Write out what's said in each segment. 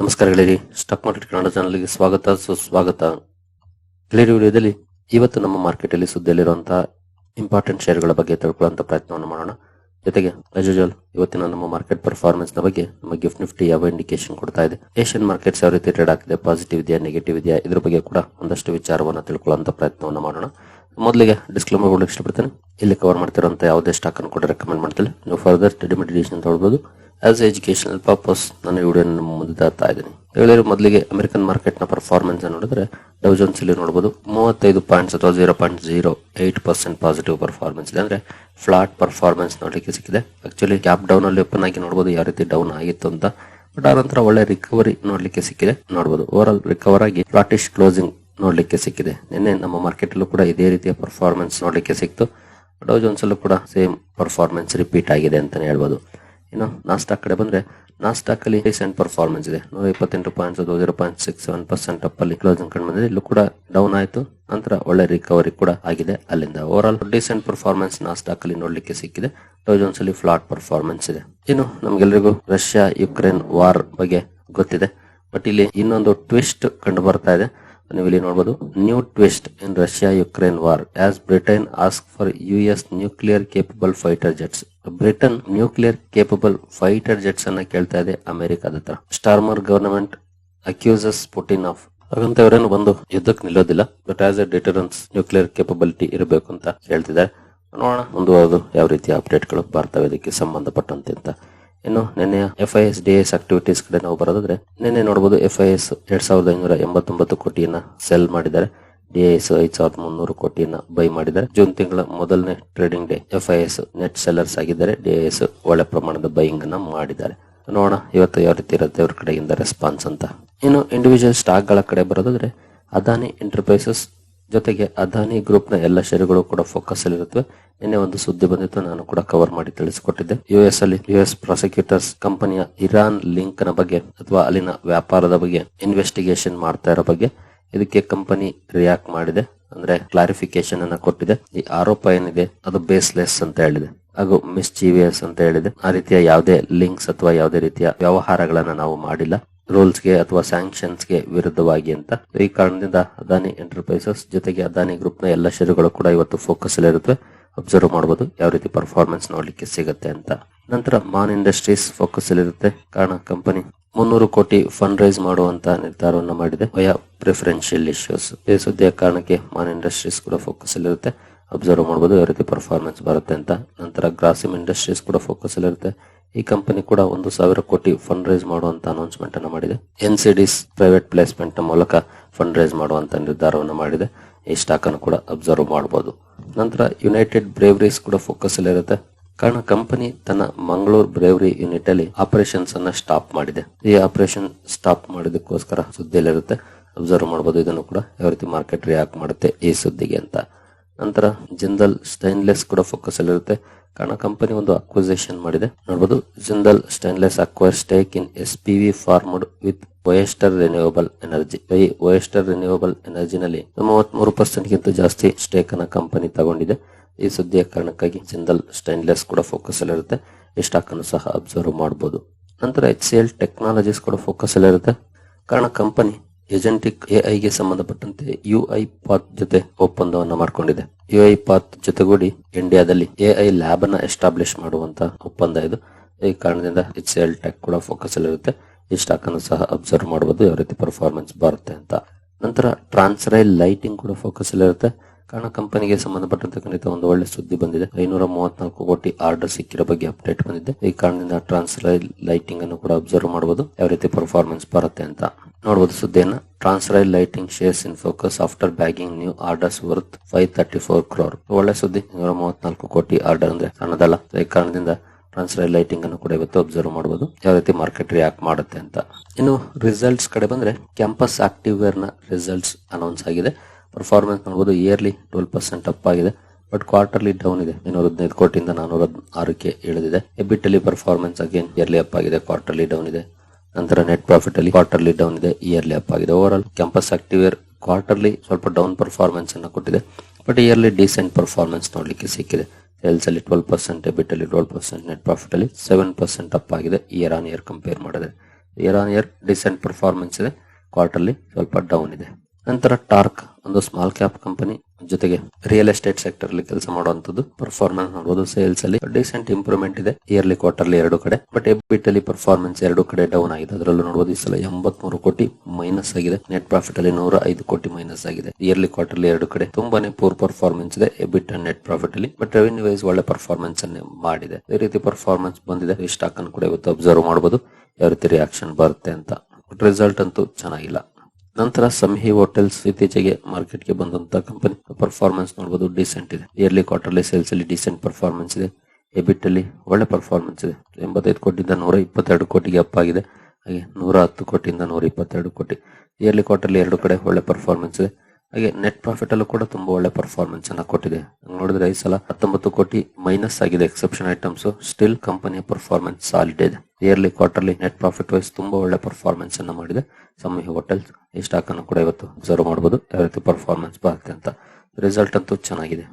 ನಮಸ್ಕಾರ ಗೆಳೆಯರಿ stock market Kannada ಚಾನಲ್ಗೆ ಸ್ವಾಗತ, ಸುಸ್ವಾಗತ. ಗೆಳೆಯರಿ, ವಿಡಿಯೋದಲ್ಲಿ ಇವತ್ತು ನಮ್ಮ ಮಾರ್ಕೆಟ್ ಅಲ್ಲಿ ಸುದ್ದಿಯಲ್ಲಿರುವಂತಹ ಇಂಪಾರ್ಟೆಂಟ್ ಶೇರ್ಗಳ ಬಗ್ಗೆ ತಿಳ್ಕೊಳ್ಳುವಂತ ಪ್ರಯತ್ನವನ್ನು ಮಾಡೋಣ. ಜೊತೆಗೆ, as ಇವತ್ತಿನ ನಮ್ಮ ಮಾರ್ಕೆಟ್ ಪರ್ಫಾರ್ಮೆನ್ಸ್ನ ಬಗ್ಗೆ ನಮ್ಮ ಗಿಫ್ಟ್ ನಿಫ್ಟಿ ಯಾವ ಇಂಡಿಕೇಶನ್ ಕೊಡ್ತಾ ಇದೆ ಏಷ್ಯನ್ ಮಾರ್ಕೆಟ್ಸ್ ಯಾವ ರೀತಿ ಟ್ರೇಡ್ ಆಗ್ತಿದೆ ಪಾಸಿಟಿವ್ ಇದೆಯಾ ನೆಗೆಟಿವ್ ಇದೆಯಾ, ಇದ್ರ ಬಗ್ಗೆ ಕೂಡ ಒಂದಷ್ಟು ವಿಚಾರವನ್ನು ತಿಳ್ಕೊಳ್ಳುವಂತ ಪ್ರಯತ್ನವನ್ನು ಮಾಡೋಣ. ಮೊದಲಿಗೆ ಡಿಸ್ಕ್ಲೇಮರ್ ಕೊಡಲಿಕ್ಕೆ ಇಷ್ಟಪಡ್ತೇನೆ. ಇಲ್ಲಿ ಕವರ್ ಮಾಡ್ತಿರುವಂತಹ ಯಾವುದೇ ಸ್ಟಾಕ್ ಅನ್ನು ಕೂಡ ರೆಕಮೆಂಡ್ ಮಾಡ್ತಿಲ್ಲ. ನೀವು ಫರ್ದರ್ ಸ್ಟಡಿ ಮೆಡಿಟೇಷನ್ ತಗೊಳ್ಬಹುದು ಆಸ್ ಎಜುಕೇಶನಲ್ ಪರ್ಪಸ್ ನಾನು ಈ ವಿಡಿಯೋ ಮುಂದೆ ತರ್ತಾ ಇದ್ದೀನಿ. ಹೇಳಿದ್ರೆ ಮೊದಲಿಗೆ ಅಮೆರಿಕನ್ ಮಾರ್ಕೆಟ್ನ ಪರ್ಫಾರ್ಮೆನ್ಸ್ ನೋಡಿದ್ರೆ ಡೌ ಜೋನ್ಸ್ ಇಲ್ಲಿ ನೋಡಬಹುದು ಮೂವತ್ತೈದು ಪಾಯಿಂಟ್ಸ್ ಅಥವಾ zero point zero eight percent positive performance ಇದೆ. ಅಂದ್ರೆ ಫ್ಲಾಟ್ ಪರ್ಫಾರ್ಮೆನ್ಸ್ ನೋಡಲಿಕ್ಕೆ ಸಿಕ್ಕಿದೆ. ಆಕ್ಚುಲಿ ಕ್ಯಾಪ್ ಡೌನ್ ಅಲ್ಲಿ ಓಪನ್ ಆಗಿ ನೋಡಬಹುದು ಯಾವ ರೀತಿ ಡೌನ್ ಆಗಿತ್ತು ಅಂತ. ಬಟ್ ಆ ನಂತರ ಒಳ್ಳೆ ರಿಕವರಿ ನೋಡ್ಲಿಕ್ಕೆ ಸಿಕ್ಕಿದೆ. ನೋಡಬಹುದು ಓವರ್ ಆಲ್ ರಿಕವರ್ ಆಗಿ ಫ್ಲಾಟಿಶ್ ಕ್ಲೋಸಿಂಗ್ ನೋಡ್ಲಿಕ್ಕೆ ಸಿಕ್ಕಿದೆ. ನಿನ್ನೆ ನಮ್ಮ ಮಾರ್ಕೆಟ್ ಅಲ್ಲೂ ಕೂಡ ಇದೇ ರೀತಿಯ ಪರ್ಫಾರ್ಮೆನ್ಸ್ ನೋಡ್ಲಿಕ್ಕೆ ಸಿಕ್ತು. ಡೌ ಜೋನ್ಸ್ ಅಲ್ಲೂ ಕೂಡ ಸೇಮ್ ಪರ್ಫಾರ್ಮೆನ್ಸ್ ರಿಪೀಟ್ ಆಗಿದೆ ಅಂತಾನೆ ಹೇಳ್ಬೋದು. ಇನ್ನು ನಾಸ್ಟಾಕ್ ಕಡೆ ಬಂದ್ರೆ ನಾಸ್ಟಾಕ್ ಅಲ್ಲಿ ರೀಸೆಂಟ್ ಪರ್ಫಾರ್ಮೆನ್ಸ್ ಇದೆ. ನೂರ ಇಪ್ಪತ್ತೆಂಟು ಪಾಯಿಂಟ್ಸ್ ಅದು zero point six seven percent up ಅಲ್ಲಿ ಕ್ಲೋಸಿಂಗ್ ಕಂಡು ಬಂದಿದೆ. ಇಲ್ಲೂ ಕೂಡ ಡೌನ್ ಆಯಿತು. ನಂತರ ಒಳ್ಳೆ ರಿಕವರಿ ಕೂಡ ಆಗಿದೆ ಅಲ್ಲಿಂದ. Overall decent performance Nasdaq ಅಲ್ಲಿ ನೋಡ್ಲಿಕ್ಕೆ ಸಿಕ್ಕಿದೆ. ಡೌ ಜೋನ್ಸ್ ಅಲ್ಲಿ ಫ್ಲಾಟ್ ಪರ್ಫಾರ್ಮೆನ್ಸ್ ಇದೆ. ಇನ್ನು ನಮ್ಗೆಲ್ರಿಗೂ ರಷ್ಯಾ ಯುಕ್ರೇನ್ ವಾರ್ ಬಗ್ಗೆ ಗೊತ್ತಿದೆ. ಬಟ್ ಇಲ್ಲಿ ಇನ್ನೊಂದು ಟ್ವಿಸ್ಟ್ ಕಂಡು ಬರ್ತಾ ಇದೆ. ನೀವು ಇಲ್ಲಿ ನೋಡಬಹುದು new twist in Russia Ukraine war as Britain ask for U S nuclear capable fighter jets Britain nuclear capable fighter jets ಅನ್ನ ಕೇಳ್ತಾ ಇದೆ ಅಮೆರಿಕದ ಹತ್ರ. Starmer government accuses Putin of ಹಾಗಂತವರೇನು ಬಂದು ಯುದ್ಧಕ್ಕೆ ನಿಲ್ಲೋದಿಲ್ಲ but as a deterrence nuclear capability ಇರಬೇಕು ಅಂತ ಹೇಳ್ತಿದ್ದಾರೆ. ನೋಡೋಣ ಮುಂದುವರೆದು ಯಾವ ರೀತಿಯ ಅಪ್ಡೇಟ್ಗಳು ಬರ್ತವೆ ಇದಕ್ಕೆ ಸಂಬಂಧಪಟ್ಟಂತೆ ಅಂತ. ಇನ್ನು ನಿನ್ನೆ F I S D S activities ಕಡೆ ನಾವು ಬರೋದಾದ್ರೆ, ನಿನ್ನೆ ನೋಡಬಹುದು ಎಫ್ ಐ ಎಸ್ ಎರಡ್ ಸಾವಿರದ ಐನೂರ ಎಂಬತ್ತೊಂಬತ್ತು ಕೋಟಿಯನ್ನ ಸೆಲ್ ಮಾಡಿದ್ದಾರೆ. ಡಿಎಸ್ ಐದ್ ಸಾವಿರದ ಮುನ್ನೂರು ಕೋಟಿಯನ್ನ ಬೈ ಮಾಡಿದ್ದಾರೆ. ಜೂನ್ ತಿಂಗಳ ಮೊದಲನೇ trading day F I S net sellers ಆಗಿದ್ದಾರೆ. ಡಿಎಸ್ ಒಳ್ಳೆ ಪ್ರಮಾಣದ ಬೈಯಿಂಗ್ನ ಮಾಡಿದ್ದಾರೆ. ನೋಡೋಣ ಇವತ್ತು ಯಾವ ರೀತಿ ಇರುತ್ತೆ ಅವ್ರ ಕಡೆಯಿಂದ ರೆಸ್ಪಾನ್ಸ್ ಅಂತ. ಇನ್ನು ಇಂಡಿವಿಜುವಲ್ ಸ್ಟಾಕ್ಗಳ ಕಡೆ ಬರೋದಾದ್ರೆ ಅದಾನಿ ಎಂಟರ್ಪ್ರೈಸಸ್ ಜೊತೆಗೆ ಅದಾನಿ ಗ್ರೂಪ್ನ ಎಲ್ಲ ಷೇರುಗಳು ಕೂಡ ಫೋಕಸ್ ಅಲ್ಲಿ ಇರುತ್ತವೆ. ನಿನ್ನೆ ಒಂದು ಸುದ್ದಿ ಬಂದಿತ್ತು, ನಾನು ಕೂಡ ಕವರ್ ಮಾಡಿ ತಿಳಿಸಿಕೊಟ್ಟಿದ್ದೆ. ಯು ಎಸ್ ಅಲ್ಲಿ ಯು ಎಸ್ ಪ್ರಾಸಿಕ್ಯೂಟರ್ಸ್ ಕಂಪನಿಯ ಇರಾನ್ ಲಿಂಕ್ನ ಬಗ್ಗೆ ಅಥವಾ ಅಲ್ಲಿನ ವ್ಯಾಪಾರದ ಬಗ್ಗೆ ಇನ್ವೆಸ್ಟಿಗೇಷನ್ ಮಾಡ್ತಾ ಇರೋ ಬಗ್ಗೆ ಇದಕ್ಕೆ ಕಂಪನಿ ರಿಯಾಕ್ಟ್ ಮಾಡಿದೆ. ಅಂದ್ರೆ ಕ್ಲಾರಿಫಿಕೇಶನ್ ಅನ್ನ ಕೊಟ್ಟಿದೆ. ಈ ಆರೋಪ ಏನಿದೆ, ಅದು ಬೇಸ್ಲೆಸ್ ಅಂತ ಹೇಳಿದೆ. ಹಾಗೂ ಮಿಸ್ಚೀವಿಯಸ್ ಅಂತ ಹೇಳಿದೆ. ಆ ರೀತಿಯ ಯಾವುದೇ ಲಿಂಕ್ಸ್ ಅಥವಾ ಯಾವುದೇ ರೀತಿಯ ವ್ಯವಹಾರಗಳನ್ನ ನಾವು ಮಾಡಿಲ್ಲ. ರೂಲ್ಸ್ಗೆ ಅಥವಾ ಸ್ಯಾಂಕ್ಷನ್ಸ್ಗೆ ವಿರುದ್ಧವಾಗಿ ಅಂತ. ಈ ಕಾರಣದಿಂದ ಅದಾನಿ ಎಂಟರ್ಪ್ರೈಸಸ್ ಜೊತೆಗೆ ಅದಾನಿ ಗ್ರೂಪ್ನ ಎಲ್ಲ ಷೇರುಗಳು ಕೂಡ ಇವತ್ತು ಫೋಕಸ್ ಅಲ್ಲಿ ಇರುತ್ತವೆ ಅಬ್ಸರ್ವ್ ಮಾಡಬಹುದು ಯಾವ ರೀತಿ ಪರ್ಫಾರ್ಮೆನ್ಸ್ ನೋಡ್ಲಿಕ್ಕೆ ಸಿಗುತ್ತೆ ಅಂತ. ನಂತರ ಮಾನ್ ಇಂಡಸ್ಟ್ರೀಸ್ ಫೋಕಸ್ ಅಲ್ಲಿ ಇರುತ್ತೆ. ಕಾರಣ ಕಂಪನಿ ಮುನ್ನೂರು ಕೋಟಿ ಫಂಡ್ ರೈಸ್ ಮಾಡುವಂತ ನಿರ್ಧಾರವನ್ನು ಮಾಡಿದೆ. ವಯಾ ಪ್ರಿಫರೆನ್ಷಿಯಲ್ ಇಶ್ಯೂಸ್ ಈ ಸುದ್ದಿಯ ಕಾರಣಕ್ಕೆ ಮಾನ್ ಇಂಡಸ್ಟ್ರೀಸ್ ಕೂಡ ಫೋಕಸ್ ಅಲ್ಲಿ ಇರುತ್ತೆ. ಅಬ್ಸರ್ವ್ ಮಾಡಬಹುದು ಯಾವ ರೀತಿ ಪರ್ಫಾರ್ಮೆನ್ಸ್ ಬರುತ್ತೆ ಅಂತ. ನಂತರ ಗ್ರಾಸಿಮ್ ಇಂಡಸ್ಟ್ರೀಸ್ ಕೂಡ ಫೋಕಸ್ ಅಲ್ಲಿ ಇರುತ್ತೆ. ಈ ಕಂಪನಿ ಕೂಡ ಒಂದು ಸಾವಿರ ಕೋಟಿ ಫಂಡ್ ರೈಸ್ ಮಾಡುವಂತ ಅನೌನ್ಸ್ಮೆಂಟ್ ಅನ್ನು ಮಾಡಿದೆ. ಎನ್ ಸಿಡಿಸ್ ಪ್ರೈವೇಟ್ ಪ್ಲೇಸ್ಮೆಂಟ್ ಮೂಲಕ ಫಂಡ್ ರೈಸ್ ಮಾಡುವಂತ ನಿರ್ಧಾರವನ್ನು ಮಾಡಿದೆ. ಈ ಸ್ಟಾಕ್ ಅನ್ನು ಕೂಡ ಅಬ್ಸರ್ವ್ ಮಾಡಬಹುದು ನಂತರ ಯುನೈಟೆಡ್ ಬ್ರೇವರೀಸ್ ಕೂಡ ಫೋಕಸ್ ಅಲ್ಲಿ ಇರುತ್ತೆ. ಕಾರಣ ಕಂಪನಿ ತನ್ನ ಮಂಗಳೂರು ಬ್ರೇವರಿ ಯೂನಿಟ್ ಅಲ್ಲಿ ಆಪರೇಷನ್ಸ್ ಅನ್ನ ಸ್ಟಾಪ್ ಮಾಡಿದೆ. ಈ ಆಪರೇಷನ್ ಸ್ಟಾಪ್ ಮಾಡಿದಕ್ಕೋಸ್ಕರ ಸುದ್ದಿಯಲ್ಲಿರುತ್ತೆ ಅಬ್ಸರ್ವ್ ಮಾಡಬಹುದು ಇದನ್ನು ಕೂಡ ಯಾವ ರೀತಿ ಮಾರ್ಕೆಟ್ ರಿಯಾಕ್ಟ್ ಮಾಡುತ್ತೆ ಈ ಸುದ್ದಿಗೆ ಅಂತ. ನಂತರ ಜಿಂದಲ್ ಸ್ಟೈನ್ಲೆಸ್ ಕೂಡ ಫೋಕಸ್ ಅಲ್ಲಿರುತ್ತೆ ಕಾರಣ ಕಂಪನಿ ಒಂದು ಅಕ್ವಿಸೇಷನ್ ಮಾಡಿದೆ. ನೋಡಬಹುದು Jindal stainless acquire stake in S P V formed with ವಯಸ್ಟರ್ renewable energy ಈ ವಯಸ್ಟರ್ ರಿನ್ಯೂವಬಲ್ ಎನರ್ಜಿನಲ್ಲಿ ಮೂವತ್ಮೂರು ಪರ್ಸೆಂಟ್ ಗಿಂತ ಜಾಸ್ತಿ ಸ್ಟೇಕ್ ಅನ್ನ ಕಂಪನಿ ತಗೊಂಡಿದೆ. ಈ ಸುದ್ದಿಯ ಕಾರಣಕ್ಕಾಗಿ ಜಿಂದಲ್ ಸ್ಟೈನ್ಲೆಸ್ ಕೂಡ ಫೋಕಸ್ ಅಲ್ಲಿರುತ್ತೆ ಈ ಸ್ಟಾಕ್ ಅನ್ನು ಸಹ ಅಬ್ಸರ್ವ್ ಮಾಡಬಹುದು ನಂತರ ಎಚ್ ಸಿ ಎಲ್ ಟೆಕ್ನಾಲಜೀಸ್ ಕೂಡ ಫೋಕಸ್ ಅಲ್ಲಿರುತ್ತೆ ಕಾರಣ ಕಂಪನಿ ಏಜೆಂಟಿಕ್ ಎಐ ಗೆ ಸಂಬಂಧಪಟ್ಟಂತೆ ಯು ಐ ಪಾತ್ ಜೊತೆ ಒಪ್ಪಂದವನ್ನು ಮಾಡಿಕೊಂಡಿದೆ. ಯು ಐ ಪಾತ್ ಜೊತೆಗೂಡಿ ಇಂಡಿಯಾದಲ್ಲಿ ಎಐ ಲ್ಯಾಬ್ ಅನ್ನ ಎಸ್ಟಾಬ್ಲಿಷ್ ಮಾಡುವಂತ ಒಪ್ಪಂದ ಇದು. ಈ ಕಾರಣದಿಂದ ಸಿ ಎಲ್ ಟೆಕ್ ಕೂಡ ಫೋಕಸ್ ಅಲ್ಲಿರುತ್ತೆ ಈ ಸ್ಟಾಕ್ ಅನ್ನು ಸಹ ಅಬ್ಸರ್ವ್ ಮಾಡಬಹುದು ಯಾವ ರೀತಿ ಪರ್ಫಾರ್ಮೆನ್ಸ್ ಬರುತ್ತೆ ಅಂತ. ನಂತರ ಟ್ರಾನ್ಸ್ರೈಲ್ ಲೈಟಿಂಗ್ ಕೂಡ ಫೋಕಸ್ ಅಲ್ಲಿರುತ್ತೆ ಕಾರಣ ಕಂಪನಿಗೆ ಸಂಬಂಧಪಟ್ಟಂತೆ ಖಂಡಿತ ಒಂದು ಒಳ್ಳೆ ಸುದ್ದಿ ಬಂದಿದೆ. ಐನೂರ ಮೂವತ್ನಾಲ್ಕು ಕೋಟಿ ಆರ್ಡರ್ ಸಿಕ್ಕಿರೋ ಬಗ್ಗೆ ಅಪ್ಡೇಟ್ ಬಂದಿದೆ. ಈ ಕಾರಣದಿಂದ ಟ್ರಾನ್ಸ್ರೈಲ್ ಲೈಟಿಂಗ್ ಅನ್ನು ಕೂಡ ಅಬ್ಸರ್ವ್ ಮಾಡಬಹುದು ಯಾವ ರೀತಿ ಪರ್ಫಾರ್ಮೆನ್ಸ್ ಬರುತ್ತೆ ಅಂತ. ನೋಡಬಹುದು ಸುದ್ದಿಯನ್ನ. Transrail Lighting shares in focus after bagging new orders worth five thirty four crore ಒಳ್ಳೆ ಸುದ್ದಿ. ನೂರ ಮೂವತ್ನಾಲ್ಕು ಕೋಟಿ ಆರ್ಡರ್ ಅಂದ್ರೆ ಸಣ್ಣದಲ್ಲ. ಈ ಕಾರಣದಿಂದ ಟ್ರಾನ್ಸ್ರೈಲ್ ಲೈಟಿಂಗ್ ಅನ್ನು ಕೂಡ ಇವತ್ತು ಅಬ್ಸರ್ವ್ ಮಾಡಬಹುದು ಯಾವ ರೀತಿ ಮಾರ್ಕೆಟ್ ರಿಯಾಕ್ಟ್ ಮಾಡುತ್ತೆ ಅಂತ. ಇನ್ನು ರಿಸಲ್ಟ್ಸ್ ಕಡೆ ಬಂದ್ರೆ ಕ್ಯಾಂಪಸ್ ಆಕ್ಟಿವ್ ವೇರ್ನ ರಿಸಲ್ಟ್ಸ್ ಅನೌನ್ಸ್ ಆಗಿದೆ. ಪರ್ಫಾರ್ಮೆನ್ಸ್ ನೋಡಬಹುದು ಇಯರ್ಲಿ ಟ್ವೆಲ್ ಪರ್ಸೆಂಟ್ ಅಪ್ ಆಗಿದೆ. ಬಟ್ ಕ್ವಾರ್ಟರ್ಲಿ ಡೌನ್ ಇದೆ. ಇನ್ನೂರ ಹದಿನೈದು ಕೋಟಿಯಿಂದ ನಾನೂರ ಆರಕ್ಕೆ ಇಳಿದಿದೆ. ಎಬಿಟ್ ಅಲ್ಲಿ ಪರ್ಫಾರ್ಮೆನ್ಸ್ ಅಗೇನ್ ಇಯರ್ಲಿ ಅಪ್ ಆಗಿದೆ. ಕ್ವಾರ್ಟರ್ಲಿ ಡೌನ್ ಇದೆ. ನಂತರ ನೆಟ್ ಪ್ರಾಫಿಟ್ ಅಲ್ಲಿ ಕ್ವಾರ್ಟರ್ಲಿ ಡೌನ್ ಇದೆ ಇಯರ್ಲಿ ಅಪ್ ಆಗಿದೆ. Overall campus activewear quarterly ಸ್ವಲ್ಪ ಡೌನ್ ಪರ್ಫಾರ್ಮೆನ್ಸ್ ಅನ್ನು ಕೊಟ್ಟಿದೆ. ಬಟ್ ಇಯರ್ಲಿ ಡಿಸೆಂಟ್ ಪರ್ಫಾರ್ಮೆನ್ಸ್ ನೋಡಲಿಕ್ಕೆ ಸಿಕ್ಕಿದೆ. ಸೇಲ್ಸ್ ಅಲ್ಲಿ ಟ್ವೆಲ್ ಪರ್ಸೆಂಟ್ ಎಬಿಟ್ ಅಲ್ಲಿ ಟ್ವೆಲ್ ಪರ್ಸೆಂಟ್ ನೆಟ್ ಪ್ರಾಫಿಟ್ ಅಲ್ಲಿ ಸೆವೆನ್ ಪರ್ಸೆಂಟ್ ಅಪ್ ಆಗಿದೆ ಇಯರ್ ಆನ್ ಇಯರ್ ಕಂಪೇರ್ ಮಾಡಿದ್ರೆ. Year on year decent performance ಇದೆ. ಕ್ವಾರ್ಟರ್ಲಿ ಸ್ವಲ್ಪ ಡೌನ್ ಇದೆ. ನಂತರ ಟಾರ್ಕ್ ಒಂದು ಸ್ಮಾಲ್ ಕ್ಯಾಪ್ ಕಂಪನಿ ಜೊತೆಗೆ ರಿಯಲ್ ಎಸ್ಟೇಟ್ ಸೆಕ್ಟರ್ ಅಲ್ಲಿ ಕೆಲಸ ಮಾಡುವಂತದ್ದು ಪರ್ಫಾರ್ಮೆನ್ಸ್ ನೋಡಬಹುದು ಸೇಲ್ಸ್ ಅಲ್ಲಿ ಡಿಸೆಂಟ್ ಇಂಪ್ರೂವ್ಮೆಂಟ್ ಇದೆ. ಇಯರ್ಲಿ ಕ್ವಾರ್ಟರ್ಲಿ ಎರಡು ಕಡೆ. ಬಟ್ ಎಬಿಟ್ ಅಲ್ಲಿ ಪರ್ಫಾರ್ಮೆನ್ಸ್ ಎರಡು ಕಡೆ ಡೌನ್ ಆಗಿದೆ. ಅದರಲ್ಲೂ ನೋಡಬಹುದು ಈ ಸಲ ಎಂಬತ್ಮೂರು ಕೋಟಿ ಮೈನಸ್ ಆಗಿದೆ. ನೆಟ್ ಪ್ರಾಫಿಟ್ ಅಲ್ಲಿ ನೂರ ಐದು ಕೋಟಿ ಮೈನಸ್ ಆಗಿದೆ. ಇಯರ್ಲಿ ಕ್ವಾರ್ಟರ್ಲಿ ಎರಡು ಕಡೆ ತುಂಬಾನೇ ಪೂರ್ ಪರ್ಫಾರ್ಮೆನ್ಸ್ ಇದೆ ಎಬಿಟ್ ಅಂಡ್ ನೆಟ್ ಪ್ರಾಫಿಟ್ ಅಲ್ಲಿ. ಬಟ್ ರೆವೆನ್ಯೂ ವೈಸ್ ಒಳ್ಳೆ ಪರ್ಫಾರ್ಮೆನ್ಸ್ ಅನ್ನೇ ಮಾಡಿದೆ. ಅದೇ ರೀತಿ ಪರ್ಫಾರ್ಮೆನ್ಸ್ ಬಂದಿದೆ. ಈ ಸ್ಟಾಕ್ ಅನ್ನು ಕೂಡ ಇವತ್ತು ಅಬ್ಸರ್ವ್ ಮಾಡಬಹುದು ಯಾವ ರೀತಿ ರಿಯಾಕ್ಷನ್ ಬರುತ್ತೆ ಅಂತ. ರಿಸಲ್ಟ್ ಅಂತೂ ಚೆನ್ನಾಗಿಲ್ಲ. ನಂತರ ಸಂಹಿ ಹೋಟೆಲ್ಸ್ ಇತ್ತೀಚೆಗೆ ಮಾರ್ಕೆಟ್ಗೆ ಬಂದಂತ ಕಂಪನಿ ಪರ್ಫಾರ್ಮೆನ್ಸ್ ನೋಡಬಹುದು ಡಿಸೆಂಟ್ ಇದೆ. ಇಯರ್ಲಿ ಕ್ವಾರ್ಟರ್ಲಿ ಸೇಲ್ಸ್ ಅಲ್ಲಿ ಡಿಸೆಂಟ್ ಪರ್ಫಾರ್ಮೆನ್ಸ್ ಇದೆ. ಎಬಿಟ್ ಅಲ್ಲಿ ಒಳ್ಳೆ ಪರ್ಫಾರ್ಮೆನ್ಸ್ ಇದೆ. ಎಂಬತ್ತೈದು ಕೋಟಿಯಿಂದ ನೂರ ಇಪ್ಪತ್ತೆರಡು ಕೋಟಿಗೆ ಅಪ್ ಆಗಿದೆ. ಹಾಗೆ ನೂರ ಹತ್ತು ಕೋಟಿಯಿಂದ ನೂರ ಇಪ್ಪತ್ತೆರಡು ಕೋಟಿ. ಇಯರ್ಲಿ ಕ್ವಾರ್ಟರ್ಲಿ ಎರಡು ಕಡೆ ಒಳ್ಳೆ ಪರ್ಫಾರ್ಮೆನ್ಸ್ ಇದೆ. ಹಾಗೆ ನೆಟ್ ಪ್ರಾಫಿಟ್ ಅಲ್ಲೂ ಕೂಡ ತುಂಬಾ ಒಳ್ಳೆ ಪರ್ಫಾರ್ಮೆನ್ಸ್ ಅನ್ನ ಕೊಟ್ಟಿದೆ. ನೋಡಿದ್ರೆ ಈ ಸಲ ಹತ್ತೊಂಬತ್ತು ಕೋಟಿ ಮೈನಸ್ ಆಗಿದೆ ಎಕ್ಸೆಪ್ಷನ್ ಐಟಮ್ಸ್ ಸ್ಟಿಲ್ ಕಂಪನಿಯ ಪರ್ಫಾರ್ಮೆನ್ಸ್ ಸಾಲಿಡ್ ಇದೆ. Yearly quarterly net profit wise ತುಂಬಾ ಒಳ್ಳೆ ಪರ್ಫಾರ್ಮೆನ್ಸ್ ಅನ್ನ ಮಾಡಿದೆ. ಸಮೂಹ ಹೋಟೆಲ್ಸ್ ಈ ಸ್ಟಾಕ್ ಅನ್ನು ಕೂಡ ಇವತ್ತು ಅಬ್ಸರ್ವ್ ಮಾಡಬಹುದು ಯಾವ ರೀತಿ ಪರ್ಫಾರ್ಮೆನ್ಸ್ ಬರುತ್ತೆ ಅಂತ. ರಿಸಲ್ಟ್ ಅಂತೂ ಚೆನ್ನಾಗಿದೆ.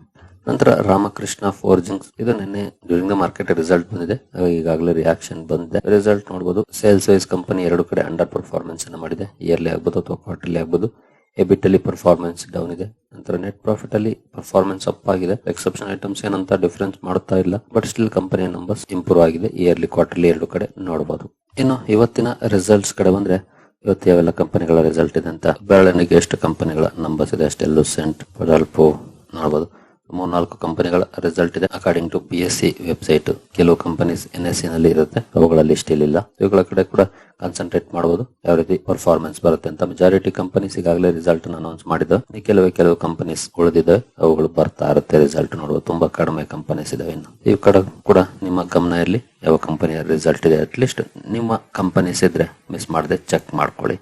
ನಂತರ ರಾಮಕೃಷ್ಣ ಫೋರ್ಜಿಂಗ್ಸ್ ಇದು ನಿನ್ನೆ ಡ್ಯೂರಿಂಗ್ ದ ಮಾರ್ಕೆಟ್ ರಿಸಲ್ಟ್ ಬಂದಿದೆ. ಈಗಾಗಲೇ ರಿಯಾಕ್ಷನ್ ಬಂದಿದೆ. ರಿಸಲ್ಟ್ ನೋಡಬಹುದು ಸೇಲ್ಸ್ ವೈಸ್ ಕಂಪನಿ ಎರಡು ಕಡೆ ಅಂಡರ್ ಪರ್ಫಾರ್ಮೆನ್ಸ್ ಅನ್ನ ಮಾಡಿದೆ. ಇಯರ್ಲಿ ಆಗ್ಬೋದು ಅಥವಾ ಕ್ವಾರ್ಟರ್ಲಿ ಆಗ್ಬೋದು. ಎಬಿಟ್ ಅಲ್ಲಿ ಪರ್ಫಾರ್ಮೆನ್ಸ್ ಡೌನ್ ಇದೆ. ನಂತರ ನೆಟ್ ಪ್ರಾಫಿಟ್ ಅಲ್ಲಿ ಪರ್ಫಾರ್ಮೆನ್ಸ್ ಅಪ್ ಆಗಿದೆ. ಎಕ್ಸೆಪ್ಷನ್ ಐಟಮ್ಸ್ ಏನಂತ ಡಿಫರೆನ್ಸ್ ಮಾಡ್ತಾ ಇಲ್ಲ. ಬಟ್ ಸ್ಟಿಲ್ ಕಂಪನಿಯ ನಂಬರ್ಸ್ ಇಂಪ್ರೂವ್ ಆಗಿದೆ. ಇಯರ್ಲಿ ಕ್ವಾರ್ಟರ್ಲಿ ಎರಡು ಕಡೆ ನೋಡಬಹುದು ಇನ್ನು ಇವತ್ತಿನ ರಿಸಲ್ಟ್ಸ್ ಕಡೆ ಬಂದ್ರೆ, ಇವತ್ತು ಯಾವೆಲ್ಲ ಕಂಪನಿಗಳ ರಿಸಲ್ಟ್ ಇದೆ ಅಂತ ಬೆರಳಿಗೆ ಎಷ್ಟು ಕಂಪನಿಗಳ ನಂಬರ್ಸ್ ಇದೆ ಅಷ್ಟೆಲ್ಲೂ ಸೆಂಟ್ ಪಡಲ್ಪು ನೋಡಬಹುದು ಮೂರ್ನಾಲ್ಕು ಕಂಪನಿಗಳ ರಿಸಲ್ಟ್ ಇದೆ. According to P S C website ಕೆಲವು ಕಂಪನೀಸ್ ಎನ್ ಎಸ್ ಸಿ ನಲ್ಲಿ ಇರುತ್ತೆ. ಅವುಗಳ ಲಿಸ್ಟ್ ಇಲ್ಲ ಇವುಗಳ ಕಡೆ ಕೂಡ ಕಾನ್ಸಂಟ್ರೇಟ್ ಮಾಡಬಹುದು ಯಾವ ರೀತಿ ಪರ್ಫಾರ್ಮೆನ್ಸ್ ಬರುತ್ತೆ ಅಂತ ಮೆಜಾರಿಟಿ ಕಂಪನೀಸ್ ಈಗಾಗಲೇ ರಿಸಲ್ಟ್ ಅನೌನ್ಸ್ ಮಾಡಿದ ಕೆಲವೇ ಕೆಲವು ಕಂಪನೀಸ್ ಉಳಿದಿದೆ. ಅವುಗಳು ಬರ್ತಾ ಇರುತ್ತೆ. ರಿಸಲ್ಟ್ ನೋಡುವ ತುಂಬಾ ಕಡಿಮೆ ಕಂಪನೀಸ್ ಇದಾವೆ ಇನ್ನು. ಈ ಕಡೆ ಕೂಡ ನಿಮ್ಮ ಗಮನ ಇರಲಿ. ಯಾವ ಕಂಪನಿಯ ರಿಸಲ್ಟ್ ಇದೆ ಅಟ್ ಲೀಸ್ಟ್ ನಿಮ್ಮ ಕಂಪನೀಸ್ ಇದ್ರೆ ಮಿಸ್ ಮಾಡದೆ ಚೆಕ್ ಮಾಡ್ಕೊಳ್ಳಿ.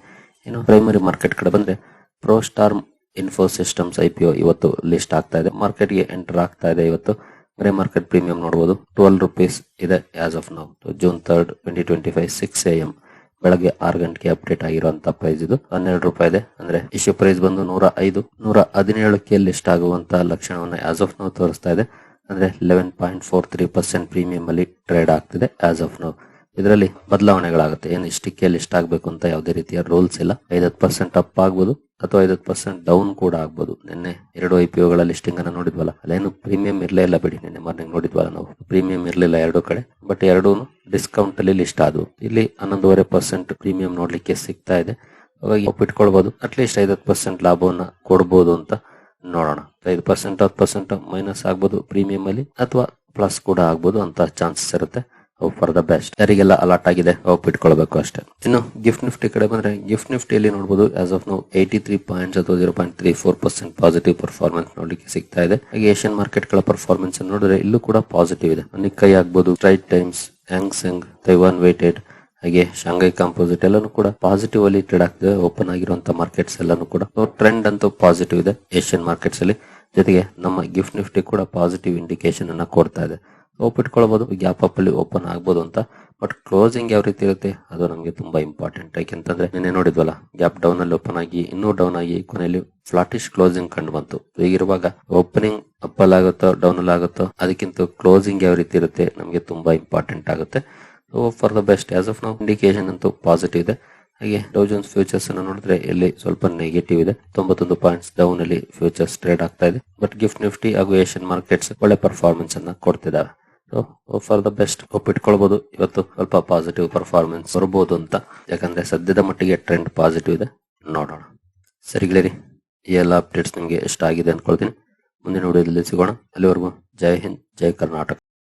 ಇನ್ನು ಪ್ರೈಮರಿ ಮಾರ್ಕೆಟ್ ಕಡೆ ಬಂದ್ರೆ pro star info systems I P ಇವತ್ತು ಲಿಸ್ಟ್ ಆಗ್ತಾ ಇದೆ. ಮಾರ್ಕೆಟ್ಗೆ ಎಂಟರ್ ಆಗ್ತಾ ಇದೆ ಇವತ್ತು. ಗ್ರೇ ಮಾರ್ಕೆಟ್ ಪ್ರೀಮಿಯಂ ನೋಡಬಹುದು ಟ್ವೆಲ್ ರುಪೀಸ್ ಇದೆ as of now June third twenty twenty five six A M ಬೆಳಗ್ಗೆ ಆರು ಗಂಟೆಗೆ ಅಪ್ಡೇಟ್ ಆಗಿರುವಂತ ಪ್ರೈಸ್ ಇದು. ಹನ್ನೆರಡು ರೂಪಾಯಿ ಇದೆ. ಅಂದ್ರೆ ಇಶ್ಯೂ ಪ್ರೈಸ್ ಬಂದು ನೂರ ಐದು, ನೂರ ಹದಿನೇಳಕ್ಕೆ ಲಿಸ್ಟ್ ಆಗುವಂತಹ ಲಕ್ಷಣವನ್ನು ಆಸ್ ಆಫ್ ನೌ ತೋರಿಸ್ತಾ ಇದೆ. ಅಂದ್ರೆ eleven point four three percent premium ಅಲ್ಲಿ ಟ್ರೇಡ್ ಆಗ್ತಿದೆ ಆಸ್ ಆಫ್ ನೌ ಇದರಲ್ಲಿ ಬದಲಾವಣೆಗಳಾಗುತ್ತೆ. ಏನು ಇಷ್ಟಕ್ಕೆ ಲಿಸ್ಟ್ ಆಗಬೇಕು ಅಂತ ಯಾವುದೇ ರೀತಿಯ ರೂಲ್ಸ್ ಇಲ್ಲ. ಐದತ್ತು ಪರ್ಸೆಂಟ್ ಅಪ್ ಆಗ್ಬೋದು, ಅಥವಾ ಐದತ್ತು ಪರ್ಸೆಂಟ್ ಡೌನ್ ಕೂಡ ಆಗ್ಬೋದು. ನಿನ್ನೆ ಎರಡು ಐ ಪಿ ಒಗಳ ಲಿಸ್ಟಿಂಗ್ ಅನ್ನ ನೋಡಿದ್ವಲ್ಲ ಅಲ್ಲೇನು ಪ್ರೀಮಿಯಂ ಇರಲೇ ಇಲ್ಲ ಬಿಡಿ. ನಿನ್ನೆ ಮಾರ್ನಿಂಗ್ ನೋಡಿದ್ವಲ್ಲ ನಾವು. ಪ್ರೀಮಿಯಂ ಇರಲಿಲ್ಲ ಎರಡು ಕಡೆ ಬಟ್ ಎರಡೂ ಡಿಸ್ಕೌಂಟ್ ಅಲ್ಲಿ ಲಿಸ್ಟ್ ಆದವು. ಇಲ್ಲಿ ಹನ್ನೊಂದೂವರೆ ಪರ್ಸೆಂಟ್ ಪ್ರೀಮಿಯಂ ನೋಡ್ಲಿಕ್ಕೆ ಸಿಗ್ತಾ ಇದೆ. ಹಾಗಾಗಿ ಒಪ್ಪಿಟ್ಕೊಳ್ಬಹುದು ಅಟ್ಲೀಸ್ಟ್ ಐದತ್ತು ಪರ್ಸೆಂಟ್ ಲಾಭವನ್ನ ಕೊಡ್ಬೋದು ಅಂತ ನೋಡೋಣ. ಐದು ಪರ್ಸೆಂಟ್ ಹತ್ತು ಪರ್ಸೆಂಟ್ ಮೈನಸ್ ಆಗ್ಬೋದು ಪ್ರೀಮಿಯಂ ಅಲ್ಲಿ, ಅಥವಾ ಪ್ಲಸ್ ಕೂಡ ಆಗ್ಬೋದು ಅಂತ ಚಾನ್ಸಸ್ ಇರುತ್ತೆ. ಫಾರ್ ದ ಬೆಸ್ಟ್ ಯಾರಿಗೆಲ್ಲ ಅಲಾಟ್ ಆಗಿದೆ ಹೋಪ್ ಇಟ್ಕೊಳ್ಬೇಕು ಅಷ್ಟೇ. ಇನ್ನು ಗಿಫ್ಟ್ ನಿಫ್ಟಿ ಕಡೆ ಬಂದ್ರೆ ಗಿಫ್ಟ್ ನಿಫ್ಟಿಯಲ್ಲಿ ನೋಡಬಹುದು as of now eighty three points ಅಥವಾ zero point three four percent positive performance ನೋಡ್ಲಿಕ್ಕೆ ಸಿಗ್ತಾ ಇದೆ. ಹಾಗೆ ಏಷ್ಯನ್ ಮಾರ್ಕೆಟ್ಗಳ ಪರ್ಫಾರ್ಮೆನ್ಸ್ ನೋಡಿದ್ರೆ ಇಲ್ಲೂ ಕೂಡ ಪಾಸಿಟಿವ್ ಇದೆ. ನಿಕ್ಕೈ ಆಗ್ಬೋದು Strait Times Hang Seng Taiwan weighted ಹಾಗೆ ಶಾಂಘೈ ಕಾಂಪೋಸಿಟ್ ಎಲ್ಲಾನು ಕೂಡ ಪಾಸಿಟಿವ್ ಅಲ್ಲಿ ಟ್ರೇಡ್ ಆಗ್ತಿದೆ. ಓಪನ್ ಆಗಿರುವಂತ ಮಾರ್ಕೆಟ್ಸ್ ಎಲ್ಲಾನು ಕೂಡ. ಟ್ರೆಂಡ್ ಅಂತೂ ಪಾಸಿಟಿವ್ ಇದೆ ಏಷ್ಯನ್ ಮಾರ್ಕೆಟ್ಸ್ ಅಲ್ಲಿ. ಜೊತೆಗೆ ನಮ್ಮ ಗಿಫ್ಟ್ ನಿಫ್ಟಿ ಕೂಡ ಪಾಸಿಟಿವ್ ಇಂಡಿಕೇಶನ್ ಅನ್ನ ಕೊಡ್ತಾ ಇದೆ. ಒಪ್ಪಿಟ್ಕೊಳ್ಬಹುದು ಗ್ಯಾಪ್ ಅಪ್ ಅಲ್ಲಿ ಓಪನ್ ಆಗ್ಬೋದು ಅಂತ. ಬಟ್ ಕ್ಲೋಸಿಂಗ್ ಯಾವ ರೀತಿ ಇರುತ್ತೆ, ಅದು ನಮಗೆ ತುಂಬಾ ಇಂಪಾರ್ಟೆಂಟ್. ಯಾಕೆಂತಂದ್ರೆ, ನಿನ್ನೆ ನೋಡಿದ್ವಲ್ಲ, ಗ್ಯಾಪ್ ಡೌನ್ ಅಲ್ಲಿ ಓಪನ್ ಆಗಿ, ಇನ್ನೂ ಡೌನ್ ಆಗಿ ಕೊನೆಯಲ್ಲಿ ಫ್ಲಾಟಿಶ್ ಕ್ಲೋಸಿಂಗ್ ಕಂಡು ಬಂತು. ಹೀಗಿರುವಾಗ ಓಪನಿಂಗ್ ಅಪ್ ಆಗುತ್ತೋ, ಡೌನ್ ಅಲ್ಲಿ ಆಗುತ್ತೋ, ಅದಕ್ಕಿಂತ ಕ್ಲೋಸಿಂಗ್ ಯಾವ ರೀತಿ ಇರುತ್ತೆ, ನಮಗೆ ತುಂಬಾ ಇಂಪಾರ್ಟೆಂಟ್ ಆಗುತ್ತೆ. For the best as of ನಾವು ಇಂಡಿಕೇಶನ್ ಅಂತೂ ಪಾಸಿಟಿವ್ ಇದೆ. ಹಾಗೆ ಡೌಜನ್ಸ್ ಫ್ಯೂಚರ್ಸ್ ಅನ್ನು ನೋಡಿದ್ರೆ ಇಲ್ಲಿ ಸ್ವಲ್ಪ ನೆಗೆಟಿವ್ ಇದೆ. ತೊಂಬತ್ತೊಂದು ಪಾಯಿಂಟ್ಸ್ ಡೌನ್ ಅಲ್ಲಿ ಫ್ಯೂಚರ್ಸ್ ಟ್ರೇಡ್ ಆಗ್ತಾ ಇದೆ. ಬಟ್ ಗಿಫ್ಟ್ ನಿಫ್ಟಿ ಹಾಗೂ ಏಷ್ಯನ್ ಮಾರ್ಕೆಟ್ಸ್ ಒಳ್ಳೆ ಪರ್ಫಾರ್ಮೆನ್ಸ್ ಅನ್ನ ಕೊಡ್ತಿದ್ದಾವೆ ಫಾರ್ ದ ಬೆಸ್ಟ್ ಒಪ್ಪಿಟ್ಕೊಳ್ಬಹುದು ಇವತ್ತು ಸ್ವಲ್ಪ ಪಾಸಿಟಿವ್ ಪರ್ಫಾರ್ಮೆನ್ಸ್ ಬರಬಹುದು ಅಂತ. ಯಾಕಂದ್ರೆ ಸದ್ಯದ ಮಟ್ಟಿಗೆ ಟ್ರೆಂಡ್ ಪಾಸಿಟಿವ್ ಇದೆ. ನೋಡೋಣ. ಸರಿಗಳಿರಿ ಈ ಎಲ್ಲ ಅಪ್ಡೇಟ್ಸ್ ನಿಮಗೆ ಇಷ್ಟ ಆಗಿದೆ ಅನ್ಕೊಳ್ತೀನಿ. ಮುಂದಿನ ವಿಡಿಯೋದಲ್ಲಿ ಸಿಗೋಣ. ಅಲ್ಲಿವರೆಗೂ ಜೈ ಹಿಂದ್, ಜೈ ಕರ್ನಾಟಕ.